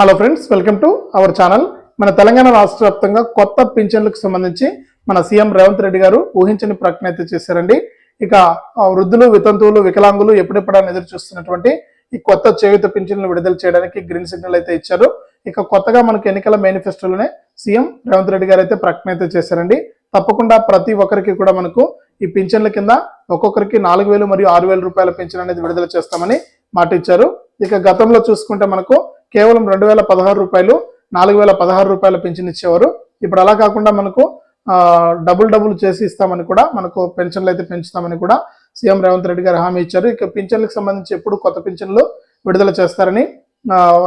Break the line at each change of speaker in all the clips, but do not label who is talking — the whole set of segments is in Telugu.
Hello friends welcome to our channel మన తెలంగాణ రాష్ట్ర వ్యాప్తంగా కొత్త పింఛన్లకు సంబంధించి మన సీఎం రేవంత్ రెడ్డి గారు ఊహించని ప్రకటన అయితే చేశారండి. ఇక ఆ, వృద్ధులు వితంతువులు వికలాంగులు ఎప్పుడెప్పుడని ఎదురు చూస్తున్నటువంటి ఈ కొత్త చేయుత పింఛన్లు విడుదల చేయడానికి గ్రీన్ సిగ్నల్ అయితే ఇచ్చారు. ఇక కొత్తగా మనకు ఎన్నికల మేనిఫెస్టోలోనే సీఎం రేవంత్ రెడ్డి గారు అయితే ప్రకటన అయితే చేశారండి. తప్పకుండా ప్రతి ఒక్కరికి కూడా మనకు ఈ పింఛన్ల కింద ఒక్కొక్కరికి నాలుగు వేలు మరియు ఆరు వేల రూపాయల పింఛన్ అనేది విడుదల చేస్తామని మాట ఇచ్చారు. ఇక గతంలో చూసుకుంటే మనకు కేవలం రెండు వేల పదహారు రూపాయలు నాలుగు వేల పదహారు రూపాయల పెన్షన్ ఇచ్చేవారు. ఇప్పుడు అలా కాకుండా మనకు డబుల్ డబుల్ చేసి ఇస్తామని కూడా మనకు పెన్షన్లు అయితే పెంచుతామని కూడా సీఎం రేవంత్ రెడ్డి గారు హామీ ఇచ్చారు. ఇక పింఛన్లకు సంబంధించి ఎప్పుడు కొత్త పింఛన్లు విడుదల చేస్తారని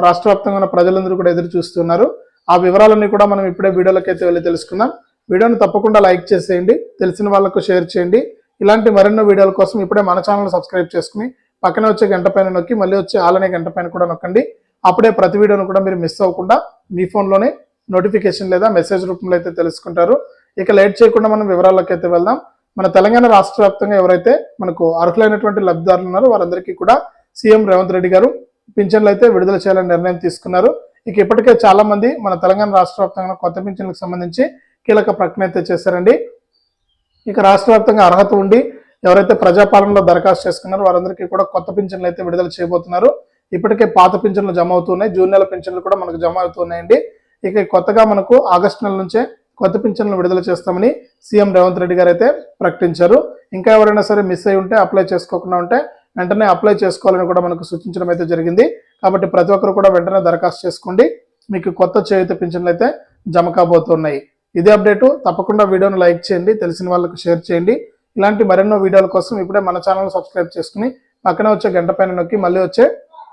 రాష్ట్ర వ్యాప్తంగా ఉన్న ప్రజలందరూ కూడా ఎదురు చూస్తున్నారు. ఆ వివరాలన్నీ కూడా మనం ఇప్పుడే వీడియోలోకి అయితే వెళ్ళి తెలుసుకుందాం. వీడియోని తప్పకుండా లైక్ చేసేయండి తెలిసిన వాళ్ళకు షేర్ చేయండి. ఇలాంటి మరెన్నో వీడియోల కోసం ఇప్పుడే మన ఛానల్ సబ్స్క్రైబ్ చేసుకుని పక్కన వచ్చే గంట పైన నొక్కి మళ్ళీ వచ్చే ఆలనే గంట పైన కూడా నొక్కండి. అప్పుడే ప్రతి వీడియోను కూడా మీరు మిస్ అవ్వకుండా మీ ఫోన్లోనే నోటిఫికేషన్ లేదా మెసేజ్ రూపంలో అయితే తెలుసుకుంటారు. ఇక లేట్ చేయకుండా మనం వివరాల్లోకి అయితే వెళ్దాం. మన తెలంగాణ రాష్ట్ర వ్యాప్తంగా ఎవరైతే మనకు అర్హులైనటువంటి లబ్ధిదారులు ఉన్నారో వారందరికీ కూడా సీఎం రేవంత్ రెడ్డి గారు పింఛన్లు అయితే విడుదల చేయాలని నిర్ణయం తీసుకున్నారు. ఇక ఇప్పటికే చాలా మంది మన తెలంగాణ రాష్ట్ర వ్యాప్తంగా కొత్త పింఛన్లకు సంబంధించి కీలక ప్రకటన అయితే చేశారండి. ఇక రాష్ట్ర వ్యాప్తంగా అర్హత ఉండి ఎవరైతే ప్రజాపాలనలో దరఖాస్తు చేసుకున్నారో వారందరికీ కూడా కొత్త పింఛన్లు అయితే విడుదల చేయబోతున్నారు. ఇప్పటికే పాత పింఛన్లు జమ అవుతున్నాయి. జూన్ నెల పింఛన్లు కూడా మనకు జమ అవుతున్నాయండి. ఇక కొత్తగా మనకు ఆగస్టు నెల నుంచే కొత్త పింఛన్లు విడుదల చేస్తామని సీఎం రేవంత్ రెడ్డి గారు అయితే ప్రకటించారు. ఇంకా ఎవరైనా సరే మిస్ అయి ఉంటే అప్లై చేసుకోకుండా ఉంటే వెంటనే అప్లై చేసుకోవాలని కూడా మనకు సూచించడం అయితే జరిగింది. కాబట్టి ప్రతి ఒక్కరు కూడా వెంటనే దరఖాస్తు చేసుకోండి. మీకు కొత్త చేయుత పింఛన్లు అయితే జమ కాబోతున్నాయి. ఇదే అప్డేటు. తప్పకుండా వీడియోను లైక్ చేయండి. తెలిసిన వాళ్ళకు షేర్ చేయండి. ఇలాంటి మరెన్నో వీడియోల కోసం ఇప్పుడే మన ఛానల్ సబ్స్క్రైబ్ చేసుకుని పక్కన వచ్చే గంట పైన నొక్కి మళ్ళీ వచ్చే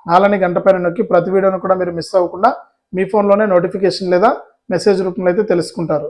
నాలని గంట పైన నొక్కి ప్రతి వీడియోను కూడా మీరు మిస్ అవ్వకుండా మీ ఫోన్లోనే నోటిఫికేషన్ లేదా మెసేజ్ రూపంలో అయితే తెలుసుకుంటారు.